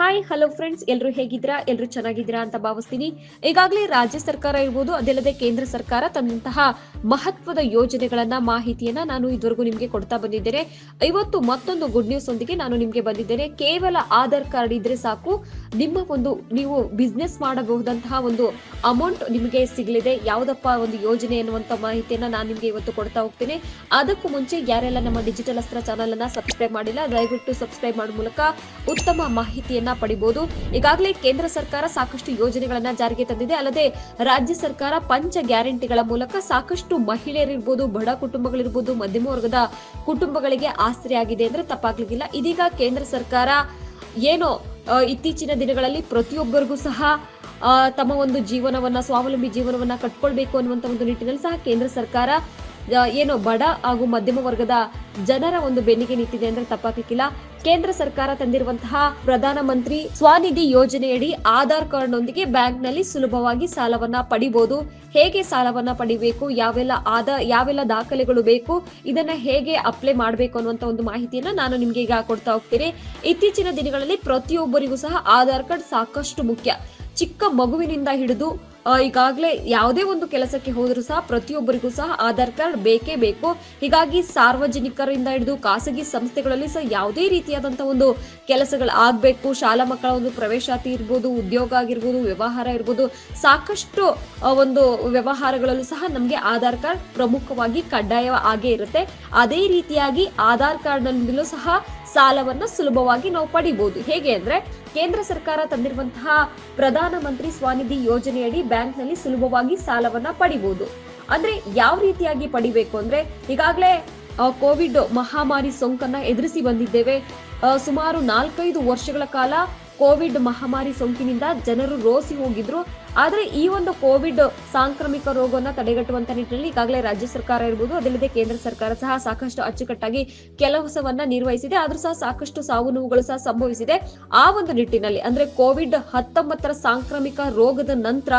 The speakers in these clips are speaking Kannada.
ಹಾಯ್ ಹಲೋ ಫ್ರೆಂಡ್ಸ್ ಎಲ್ಲರೂ ಹೇಗಿದ್ದೀರಾ? ಎಲ್ಲರೂ ಚೆನ್ನಾಗಿದ್ದೀರಾ ಅಂತ ಭಾವಿಸ್ತೀನಿ. ಈಗಾಗಲೇ ರಾಜ್ಯ ಸರ್ಕಾರ ಇರ್ಬೋದು, ಅದಲ್ಲದೆ ಕೇಂದ್ರ ಸರ್ಕಾರ ತನ್ನಂತಹ ಮಹತ್ವದ ಯೋಜನೆಗಳನ್ನ, ಮಾಹಿತಿಯನ್ನ ನಾನು ಇದುವರೆಗೂ ನಿಮಗೆ ಕೊಡ್ತಾ ಬಂದಿದ್ದೇನೆ. ಇವತ್ತು ಮತ್ತೊಂದು ಗುಡ್ ನ್ಯೂಸ್ ಒಂದಿಗೆ ನಾನು ನಿಮಗೆ ಬಂದಿದ್ದೇನೆ. ಕೇವಲ ಆಧಾರ್ ಕಾರ್ಡ್ ಇದ್ರೆ ಸಾಕು. ನಿಮ್ಮ ಒಂದು, ನೀವು ಬಿಸ್ನೆಸ್ ಮಾಡಬಹುದಂತಹ ಒಂದು ಅಮೌಂಟ್ ನಿಮಗೆ ಸಿಗಲಿದೆ. ಯಾವುದಪ್ಪ ಒಂದು ಯೋಜನೆ ಎನ್ನುವಂತ ಮಾಹಿತಿಯನ್ನ ನಾನು ನಿಮಗೆ ಇವತ್ತು ಕೊಡ್ತಾ ಹೋಗ್ತೇನೆ. ಅದಕ್ಕೂ ಮುಂಚೆ ಯಾರೆಲ್ಲ ನಮ್ಮ ಡಿಜಿಟಲ್ ಅಸ್ತ್ರ ಚಾನಲ್ ಅನ್ನ ಸಬ್ಸ್ಕ್ರೈಬ್ ಮಾಡಿಲ್ಲ, ದಯವಿಟ್ಟು ಸಬ್ಸ್ಕ್ರೈಬ್ ಮಾಡುವ ಮೂಲಕ ಉತ್ತಮ ಮಾಹಿತಿಯನ್ನ ಪಡಿಬಹುದು ಈಗಾಗಲೇ ಕೇಂದ್ರ ಸರ್ಕಾರ ಸಾಕಷ್ಟು ಯೋಜನೆಗಳನ್ನ ಜಾರಿಗೆ ತಂದಿದೆ. ಅಲ್ಲದೆ ರಾಜ್ಯ ಸರ್ಕಾರ ಪಂಚ ಗ್ಯಾರಂಟಿಗಳ ಮೂಲಕ ಸಾಕಷ್ಟು ಮಹಿಳೆಯರಿರ್ಬೋದು, ಬಡ ಕುಟುಂಬಗಳಿರ್ಬೋದು, ಮಧ್ಯಮ ವರ್ಗದ ಕುಟುಂಬಗಳಿಗೆ ಆಸರೆಯಾಗಿದೆ ಅಂದ್ರೆ ತಪ್ಪಾಗ್ಲಿಕ್ಕಿಲ್ಲ. ಇದೀಗ ಕೇಂದ್ರ ಸರ್ಕಾರ ಏನೋ ಇತ್ತೀಚಿನ ದಿನಗಳಲ್ಲಿ ಪ್ರತಿಯೊಬ್ಬರಿಗೂ ಸಹ ತಮ್ಮ ಒಂದು ಜೀವನವನ್ನ, ಸ್ವಾವಲಂಬಿ ಜೀವನವನ್ನ ಕಟ್ಕೊಳ್ಬೇಕು ಅನ್ನುವಂತ ಒಂದು ನಿಟ್ಟಿನಲ್ಲಿ ಸಹ ಕೇಂದ್ರ ಸರ್ಕಾರ ಏನು ಬಡ ಹಾಗೂ ಮಧ್ಯಮ ವರ್ಗದ ಜನರ ಒಂದು ಬೆನ್ನಿಗೆ ನಿಂತಿದೆ ಅಂದ್ರೆ ತಪ್ಪಾಗಲಿಕ್ಕಿಲ್ಲ. ಕೇಂದ್ರ ಸರ್ಕಾರ ತಂದಿರುವಂತಹ ಪ್ರಧಾನಮಂತ್ರಿ ಸ್ವಾನಿಧಿ ಯೋಜನೆಯಡಿ ಆಧಾರ್ ಕಾರ್ಡ್ ನೊಂದಿಗೆ ಬ್ಯಾಂಕ್ನಲ್ಲಿ ಸುಲಭವಾಗಿ ಸಾಲವನ್ನ ಪಡಿಬಹುದು ಹೇಗೆ ಸಾಲವನ್ನ ಪಡಿಬೇಕು? ಯಾವೆಲ್ಲ ಆದ, ಯಾವೆಲ್ಲ ದಾಖಲೆಗಳು ಬೇಕು? ಇದನ್ನ ಹೇಗೆ ಅಪ್ಲೈ ಮಾಡಬೇಕು ಅನ್ನುವಂತ ಒಂದು ಮಾಹಿತಿಯನ್ನ ನಾನು ನಿಮ್ಗೆ ಈಗ ಕೊಡ್ತಾ ಹೋಗ್ತೀನಿ. ಇತ್ತೀಚಿನ ದಿನಗಳಲ್ಲಿ ಪ್ರತಿಯೊಬ್ಬರಿಗೂ ಸಹ ಆಧಾರ್ ಕಾರ್ಡ್ ಸಾಕಷ್ಟು ಮುಖ್ಯ. ಚಿಕ್ಕ ಮಗುವಿನಿಂದ ಹಿಡಿದು ಈಗಾಗಲೇ ಯಾವುದೇ ಒಂದು ಕೆಲಸಕ್ಕೆ ಹೋದರೂ ಸಹ ಪ್ರತಿಯೊಬ್ಬರಿಗೂ ಸಹ ಆಧಾರ್ ಕಾರ್ಡ್ ಬೇಕೇ ಬೇಕು. ಹೀಗಾಗಿ ಸಾರ್ವಜನಿಕರಿಂದ ಹಿಡಿದು ಖಾಸಗಿ ಸಂಸ್ಥೆಗಳಲ್ಲಿ ಸಹ ಯಾವುದೇ ರೀತಿಯಾದಂಥ ಒಂದು ಕೆಲಸಗಳು ಆಗಬೇಕು. ಶಾಲಾ ಮಕ್ಕಳ ಒಂದು ಪ್ರವೇಶಾತಿ ಇರ್ಬೋದು, ಉದ್ಯೋಗ ಆಗಿರ್ಬೋದು, ವ್ಯವಹಾರ ಇರ್ಬೋದು, ಸಾಕಷ್ಟು ಒಂದು ವ್ಯವಹಾರಗಳಲ್ಲೂ ಸಹ ನಮಗೆ ಆಧಾರ್ ಕಾರ್ಡ್ ಪ್ರಮುಖವಾಗಿ ಕಡ್ಡಾಯ ಆಗೇ ಇರುತ್ತೆ. ಅದೇ ರೀತಿಯಾಗಿ ಆಧಾರ್ ಕಾರ್ಡ್ನಲ್ಲೂ ಸಹ ಸಾಲವನ್ನ ಸುಲಭವಾಗಿ ನಾವು ಪಡಿಬಹುದು ಹೇಗೆ ಅಂದ್ರೆ ಕೇಂದ್ರ ಸರ್ಕಾರ ತಂದಿರುವಂತಹ ಪ್ರಧಾನಮಂತ್ರಿ ಸ್ವಾನಿಧಿ ಯೋಜನೆಯಡಿ ಬ್ಯಾಂಕ್ನಲ್ಲಿ ಸುಲಭವಾಗಿ ಸಾಲವನ್ನ ಪಡಿಬಹುದು ಅಂದ್ರೆ ಯಾವ ರೀತಿಯಾಗಿ ಪಡಿಬೇಕು ಅಂದ್ರೆ ಈಗಾಗಲೇ ಕೋವಿಡ್ ಮಹಾಮಾರಿ ಸೋಂಕನ್ನ ಎದುರಿಸಿ ಬಂದಿದ್ದೇವೆ. ಸುಮಾರು ನಾಲ್ಕೈದು ವರ್ಷಗಳ ಕಾಲ ಕೋವಿಡ್ ಮಹಾಮಾರಿ ಸೋಂಕಿನಿಂದ ಜನರು ರೋಸಿ ಹೋಗಿದ್ರು. ಆದ್ರೆ ಈ ಒಂದು ಕೋವಿಡ್ ಸಾಂಕ್ರಾಮಿಕ ರೋಗವನ್ನು ತಡೆಗಟ್ಟುವಂತ ನಿಟ್ಟಿನಲ್ಲಿ ಈಗಾಗಲೇ ರಾಜ್ಯ ಸರ್ಕಾರ ಇರ್ಬೋದು, ಅದಲ್ಲದೆ ಕೇಂದ್ರ ಸರ್ಕಾರ ಸಹ ಸಾಕಷ್ಟು ಅಚ್ಚುಕಟ್ಟಾಗಿ ಕೆಲಸವನ್ನ ನಿರ್ವಹಿಸಿದೆ. ಆದ್ರೂ ಸಹ ಸಾಕಷ್ಟು ಸಾವು ನೋವುಗಳು ಸಹ ಸಂಭವಿಸಿದೆ. ಆ ಒಂದು ನಿಟ್ಟಿನಲ್ಲಿ, ಅಂದ್ರೆ ಕೋವಿಡ್ ಹತ್ತೊಂಬತ್ತರ ಸಾಂಕ್ರಾಮಿಕ ರೋಗದ ನಂತರ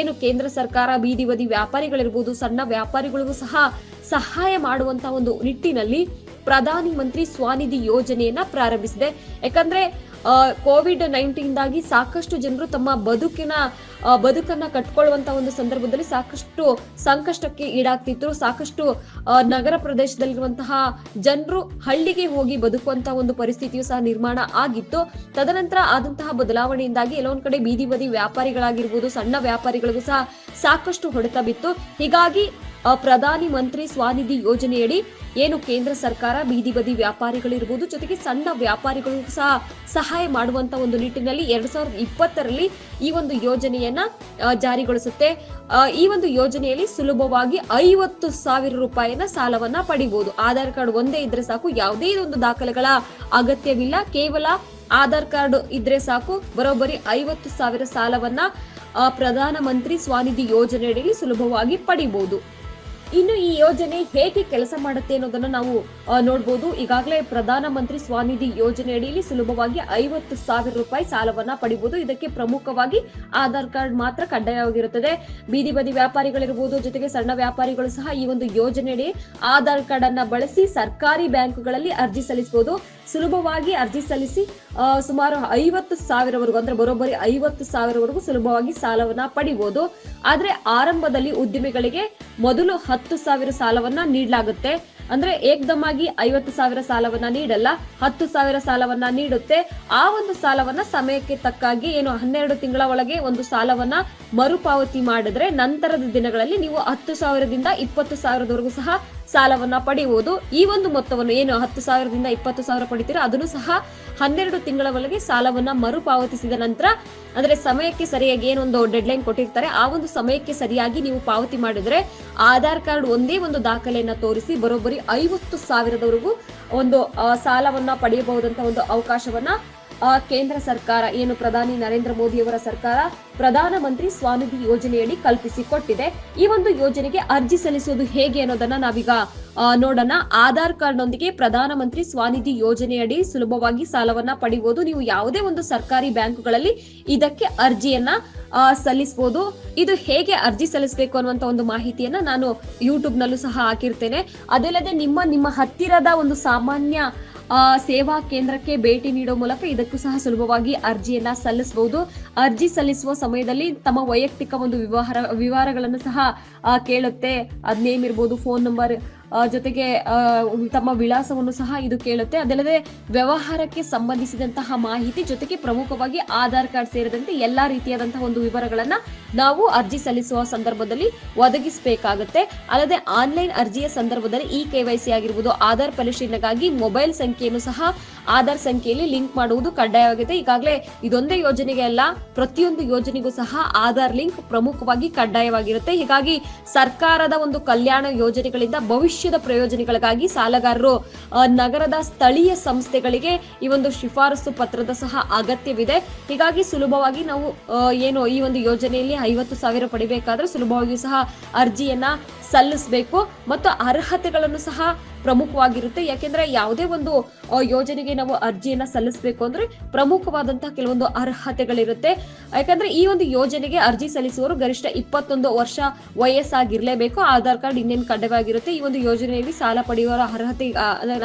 ಏನು ಕೇಂದ್ರ ಸರ್ಕಾರ ಬೀದಿ ಬದಿ ವ್ಯಾಪಾರಿಗಳಿರ್ಬೋದು, ಸಣ್ಣ ವ್ಯಾಪಾರಿಗಳಿಗೂ ಸಹ ಸಹಾಯ ಮಾಡುವಂತ ಒಂದು ನಿಟ್ಟಿನಲ್ಲಿ ಪ್ರಧಾನಿ ಮಂತ್ರಿ ಸ್ವಾನಿಧಿ ಯೋಜನೆಯನ್ನ ಪ್ರಾರಂಭಿಸಿದೆ. ಯಾಕಂದ್ರೆ ಕೋವಿಡ್ ನೈನ್ಟೀನ್ದಾಗಿ ಸಾಕಷ್ಟು ಜನರು ತಮ್ಮ ಬದುಕಿನ ಬದುಕನ್ನ ಕಟ್ಕೊಳ್ಳುವಂತ ಒಂದು ಸಂದರ್ಭದಲ್ಲಿ ಸಾಕಷ್ಟು ಸಂಕಷ್ಟಕ್ಕೆ ಈಡಾಗ್ತಿತ್ತು ಸಾಕಷ್ಟು ನಗರ ಪ್ರದೇಶದಲ್ಲಿರುವಂತಹ ಜನರು ಹಳ್ಳಿಗೆ ಹೋಗಿ ಬದುಕುವಂತ ಒಂದು ಪರಿಸ್ಥಿತಿಯು ಸಹ ನಿರ್ಮಾಣ ಆಗಿತ್ತು. ತದನಂತರ ಆದಂತಹ ಬದಲಾವಣೆಯಿಂದಾಗಿ ಕೆಲವೊಂದ್ ಕಡೆ ಬೀದಿ ಬದಿ ವ್ಯಾಪಾರಿಗಳಾಗಿರ್ಬೋದು, ಸಣ್ಣ ವ್ಯಾಪಾರಿಗಳಿಗೂ ಸಹ ಸಾಕಷ್ಟು ಹೊಡೆತ ಬಿತ್ತು. ಹೀಗಾಗಿ ಪ್ರಧಾನಿ ಮಂತ್ರಿ ಸ್ವಾನಿಧಿ ಯೋಜನೆಯಡಿ ಏನು ಕೇಂದ್ರ ಸರ್ಕಾರ ಬೀದಿ ಬದಿ ವ್ಯಾಪಾರಿಗಳಿರ್ಬೋದು, ಜೊತೆಗೆ ಸಣ್ಣ ವ್ಯಾಪಾರಿಗಳು ಸಹ ಸಹಾಯ ಮಾಡುವಂತ ಒಂದು ನಿಟ್ಟಿನಲ್ಲಿ ಎರಡ್ ಸಾವಿರದ ಇಪ್ಪತ್ತರಲ್ಲಿ ಈ ಒಂದು ಯೋಜನೆಯನ್ನ ಜಾರಿಗೊಳಿಸುತ್ತೆ. ಈ ಒಂದು ಯೋಜನೆಯಲ್ಲಿ ಸುಲಭವಾಗಿ ಐವತ್ತು ಸಾವಿರ ರೂಪಾಯಿನ ಸಾಲವನ್ನ ಪಡಿಬಹುದು ಆಧಾರ್ ಕಾರ್ಡ್ ಒಂದೇ ಇದ್ರೆ ಸಾಕು, ಯಾವುದೇ ಒಂದು ದಾಖಲೆಗಳ ಅಗತ್ಯವಿಲ್ಲ. ಕೇವಲ ಆಧಾರ್ ಕಾರ್ಡ್ ಇದ್ರೆ ಸಾಕು, ಬರೋಬ್ಬರಿ ಐವತ್ತು ಸಾವಿರ ಸಾಲವನ್ನ ಪ್ರಧಾನ ಪ್ರಧಾನಮಂತ್ರಿ ಸ್ವಾನಿಧಿ ಯೋಜನೆಯಡಿಯಲ್ಲಿ ಸುಲಭವಾಗಿ ಪಡಿಬಹುದು ಇನ್ನು ಈ ಯೋಜನೆ ಹೇಗೆ ಕೆಲಸ ಮಾಡುತ್ತೆ ಅನ್ನೋದನ್ನ ನಾವು ನೋಡಬಹುದು ಈಗಾಗಲೇ ಪ್ರಧಾನಮಂತ್ರಿ ಸ್ವಾನಿಧಿ ಯೋಜನೆ ಅಡಿಯಲ್ಲಿ ಸುಲಭವಾಗಿ ಐವತ್ತು ಸಾವಿರ ರೂಪಾಯಿ ಸಾಲವನ್ನ ಪಡಿಬಹುದು ಇದಕ್ಕೆ ಪ್ರಮುಖವಾಗಿ ಆಧಾರ್ ಕಾರ್ಡ್ ಮಾತ್ರ ಕಡ್ಡಾಯವಾಗಿರುತ್ತದೆ. ಬೀದಿ ಬದಿ ವ್ಯಾಪಾರಿಗಳಿರ್ಬೋದು, ಜೊತೆಗೆ ಸಣ್ಣ ವ್ಯಾಪಾರಿಗಳು ಸಹ ಈ ಒಂದು ಯೋಜನೆಯಡಿ ಆಧಾರ್ ಕಾರ್ಡ್ ಅನ್ನ ಬಳಸಿ ಸರ್ಕಾರಿ ಬ್ಯಾಂಕುಗಳಲ್ಲಿ ಅರ್ಜಿ ಸಲ್ಲಿಸಬಹುದು ಸುಲಭವಾಗಿ ಅರ್ಜಿ ಸಲ್ಲಿಸಿ ಸುಮಾರು ಐವತ್ತು ಸಾವಿರವರೆಗೂ, ಅಂದ್ರೆ ಬರೋಬ್ಬರಿ ಐವತ್ತು ಸಾವಿರವರೆಗೂ ಸುಲಭವಾಗಿ ಸಾಲವನ್ನ ಪಡಿಬಹುದು ಆದ್ರೆ ಆರಂಭದಲ್ಲಿ ಉದ್ಯಮಿಗಳಿಗೆ ಮೊದಲು ಹತ್ತು ಸಾವಿರ ಸಾಲವನ್ನ ನೀಡಲಾಗುತ್ತೆ. ಅಂದ್ರೆ ಏಕ್ದಮಾಗಿ ಐವತ್ತು ಸಾವಿರ ಸಾಲವನ್ನ ನೀಡಲ್ಲ, ಹತ್ತು ಸಾವಿರ ಸಾಲವನ್ನ ನೀಡುತ್ತೆ. ಆ ಒಂದು ಸಾಲವನ್ನ ಸಮಯಕ್ಕೆ ತಕ್ಕಾಗಿ ಏನು ಹನ್ನೆರಡು ತಿಂಗಳ ಒಳಗೆ ಒಂದು ಸಾಲವನ್ನ ಮರುಪಾವತಿ ಮಾಡಿದ್ರೆ ನಂತರದ ದಿನಗಳಲ್ಲಿ ನೀವು ಹತ್ತು ಸಾವಿರದಿಂದ ಇಪ್ಪತ್ತು ಸಾವಿರದವರೆಗೂ ಸಹ ಸಾಲವನ್ನ ಪಡೆಯುವುದು. ಈ ಒಂದು ಮೊತ್ತವನ್ನು ಏನು ಹತ್ತು ಸಾವಿರದಿಂದ ಇಪ್ಪತ್ತು ಸಾವಿರ ಪಡಿತೀರೋ ಅದನ್ನು ಸಹ ಹನ್ನೆರಡು ತಿಂಗಳ ಒಳಗೆ ಸಾಲವನ್ನ ಮರುಪಾವತಿಸಿದ ನಂತರ, ಅಂದ್ರೆ ಸಮಯಕ್ಕೆ ಸರಿಯಾಗಿ ಏನೊಂದು ಡೆಡ್ಲೈನ್ ಕೊಟ್ಟಿರ್ತಾರೆ, ಆ ಒಂದು ಸಮಯಕ್ಕೆ ಸರಿಯಾಗಿ ನೀವು ಪಾವತಿ ಮಾಡಿದ್ರೆ ಆಧಾರ್ ಕಾರ್ಡ್ ಒಂದೇ ಒಂದು ದಾಖಲೆಯನ್ನ ತೋರಿಸಿ ಬರೋಬ್ಬರಿ ಐವತ್ತು ಸಾವಿರದವರೆಗೂ ಒಂದು ಸಾಲವನ್ನ ಪಡೆಯಬಹುದಂತ ಒಂದು ಅವಕಾಶವನ್ನ ಕೇಂದ್ರ ಸರ್ಕಾರ ಏನು ಪ್ರಧಾನಿ ನರೇಂದ್ರ ಮೋದಿಯವರ ಸರ್ಕಾರ? ಪ್ರಧಾನಮಂತ್ರಿ ಸ್ವಾನಿಧಿ ಯೋಜನೆಯಡಿ ಕಲ್ಪಿಸಿಕೊಟ್ಟಿದೆ ಈ ಒಂದು ಯೋಜನೆಗೆ ಅರ್ಜಿ ಸಲ್ಲಿಸುವುದು ಹೇಗೆ ಅನ್ನೋದನ್ನ ನಾವೀಗ ಆ, ನೋಡೋಣ. ಆಧಾರ್ ಕಾರ್ಡ್ನೊಂದಿಗೆ ಪ್ರಧಾನಮಂತ್ರಿ ಸ್ವಾನಿಧಿ ಯೋಜನೆಯಡಿ ಸುಲಭವಾಗಿ ಸಾಲವನ್ನ ಪಡೆಯುವುದು ನೀವು ಯಾವುದೇ ಒಂದು ಸರ್ಕಾರಿ ಬ್ಯಾಂಕುಗಳಲ್ಲಿ ಇದಕ್ಕೆ ಅರ್ಜಿಯನ್ನ ಆ, ಸಲ್ಲಿಸಬಹುದು ಇದು ಹೇಗೆ ಅರ್ಜಿ ಸಲ್ಲಿಸಬೇಕು ಅನ್ನುವಂತ ಒಂದು ಮಾಹಿತಿಯನ್ನ ನಾನು ಯೂಟ್ಯೂಬ್ ನಲ್ಲೂ ಸಹ ಹಾಕಿರ್ತೇನೆ. ಅದಲ್ಲದೆ ನಿಮ್ಮ ನಿಮ್ಮ ಹತ್ತಿರದ ಒಂದು ಸಾಮಾನ್ಯ ಆ, ಸೇವಾ ಕೇಂದ್ರಕ್ಕೆ ಭೇಟಿ ನೀಡೋ ಮೂಲಕ ಇದಕ್ಕೂ ಸಹ ಸುಲಭವಾಗಿ ಅರ್ಜಿಯನ್ನ ಸಲ್ಲಿಸಬಹುದು. ಅರ್ಜಿ ಸಲ್ಲಿಸುವ ಸಮಯದಲ್ಲಿ ತಮ್ಮ ವೈಯಕ್ತಿಕ ಒಂದು ವಿವಾಹ ವಿವರಗಳನ್ನು ಸಹ ಕೇಳುತ್ತೆ. ಅದ್ ನೇಮ್ ಇರ್ಬೋದು, ಫೋನ್ ನಂಬರ್ ಜೊತೆಗೆ ತಮ್ಮ ವಿಳಾಸವನ್ನು ಸಹ ಇದು ಕೇಳುತ್ತೆ. ಅದಲ್ಲದೆ ವ್ಯವಹಾರಕ್ಕೆ ಸಂಬಂಧಿಸಿದಂತಹ ಮಾಹಿತಿ ಜೊತೆಗೆ ಪ್ರಮುಖವಾಗಿ ಆಧಾರ್ ಕಾರ್ಡ್ ಸೇರಿದಂತೆ ಎಲ್ಲಾ ರೀತಿಯಾದಂತಹ ಒಂದು ವಿವರಗಳನ್ನ ನಾವು ಅರ್ಜಿ ಸಲ್ಲಿಸುವ ಸಂದರ್ಭದಲ್ಲಿ ಒದಗಿಸಬೇಕಾಗುತ್ತೆ. ಅಲ್ಲದೆ ಆನ್ಲೈನ್ ಅರ್ಜಿಯ ಸಂದರ್ಭದಲ್ಲಿ ಇ ಕೆವೈಸಿ ಆಗಿರ್ಬೋದು, ಆಧಾರ್ ಪರಿಶೀಲನೆಗಾಗಿ ಮೊಬೈಲ್ ಸಂಖ್ಯೆಯನ್ನು ಸಹ ಆಧಾರ್ ಸಂಖ್ಯೆಯಲ್ಲಿ ಲಿಂಕ್ ಮಾಡುವುದು ಕಡ್ಡಾಯವಾಗಿದೆ. ಈಗಾಗಲೇ ಇದೊಂದೇ ಯೋಜನೆಗೆ ಅಲ್ಲ, ಪ್ರತಿಯೊಂದು ಯೋಜನೆಗೂ ಸಹ ಆಧಾರ್ ಲಿಂಕ್ ಪ್ರಮುಖವಾಗಿ ಕಡ್ಡಾಯವಾಗಿರುತ್ತೆ. ಹೀಗಾಗಿ ಸರ್ಕಾರದ ಒಂದು ಕಲ್ಯಾಣ ಯೋಜನೆಗಳಿಂದ ಭವಿಷ್ಯದ ಪ್ರಯೋಜನಗಳಿಗಾಗಿ ಸಾಲಗಾರರು ನಗರದ ಸ್ಥಳೀಯ ಸಂಸ್ಥೆಗಳಿಗೆ ಈ ಒಂದು ಶಿಫಾರಸು ಪತ್ರದ ಸಹ ಅಗತ್ಯವಿದೆ. ಹೀಗಾಗಿ ಸುಲಭವಾಗಿ ನಾವು ಏನು ಈ ಒಂದು ಯೋಜನೆಯಲ್ಲಿ ಐವತ್ತು ಸಾವಿರ ಪಡಿಬೇಕಾದ್ರೆ ಸುಲಭವಾಗಿ ಸಹ ಅರ್ಜಿಯನ್ನ ಸಲ್ಲಿಸಬೇಕು ಮತ್ತು ಅರ್ಹತೆಗಳನ್ನು ಸಹ ಪ್ರಮುಖವಾಗಿರುತ್ತೆ. ಯಾಕೆಂದ್ರೆ ಯಾವುದೇ ಒಂದು ಯೋಜನೆಗೆ ನಾವು ಅರ್ಜಿಯನ್ನ ಸಲ್ಲಿಸಬೇಕು ಅಂದ್ರೆ ಪ್ರಮುಖವಾದಂತಹ ಕೆಲವೊಂದು ಅರ್ಹತೆಗಳಿರುತ್ತೆ. ಯಾಕಂದ್ರೆ ಈ ಒಂದು ಯೋಜನೆಗೆ ಅರ್ಜಿ ಸಲ್ಲಿಸುವವರು ಗರಿಷ್ಠ ಇಪ್ಪತ್ತೊಂದು ವರ್ಷ ವಯಸ್ಸಾಗಿರ್ಲೇಬೇಕು. ಆಧಾರ್ ಕಾರ್ಡ್ ಇನ್ನೇನು ಕಡ್ಡಾಯವಾಗಿರುತ್ತೆ. ಈ ಒಂದು ಯೋಜನೆಯಲ್ಲಿ ಸಾಲ ಪಡೆಯುವವರ ಅರ್ಹತೆ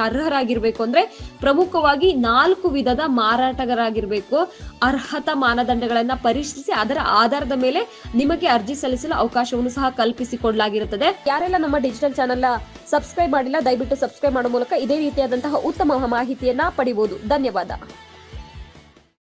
ಅರ್ಹರಾಗಿರ್ಬೇಕು ಅಂದ್ರೆ ಪ್ರಮುಖವಾಗಿ ನಾಲ್ಕು ವಿಧದ ಮಾರಾಟಗಾರರಾಗಿರ್ಬೇಕು. ಅರ್ಹತಾ ಮಾನದಂಡಗಳನ್ನ ಪರಿಶೀಲಿಸಿ ಅದರ ಆಧಾರದ ಮೇಲೆ ನಿಮಗೆ ಅರ್ಜಿ ಸಲ್ಲಿಸಲು ಅವಕಾಶವನ್ನು ಸಹ ಕಲ್ಪಿಸಿಕೊಡಲಾಗಿರುತ್ತದೆ. ಯಾರೆಲ್ಲ ನಮ್ಮ ಡಿಜಿಟಲ್ ಚಾನೆಲ್ ಸಬ್ಸ್ಕ್ರೈಬ್ ಮಾಡಿಲ್ಲ, ದಯವಿಟ್ಟು ಸಬ್ಸ್ಕ್ರೈಬ್ ಮಾಡೋ ಮೂಲಕ ಇದೇ ರೀತಿಯಾದಂತಹ ಉತ್ತಮ ಮಾಹಿತಿಯನ್ನ ಪಡಿಬಹುದು ಧನ್ಯವಾದ.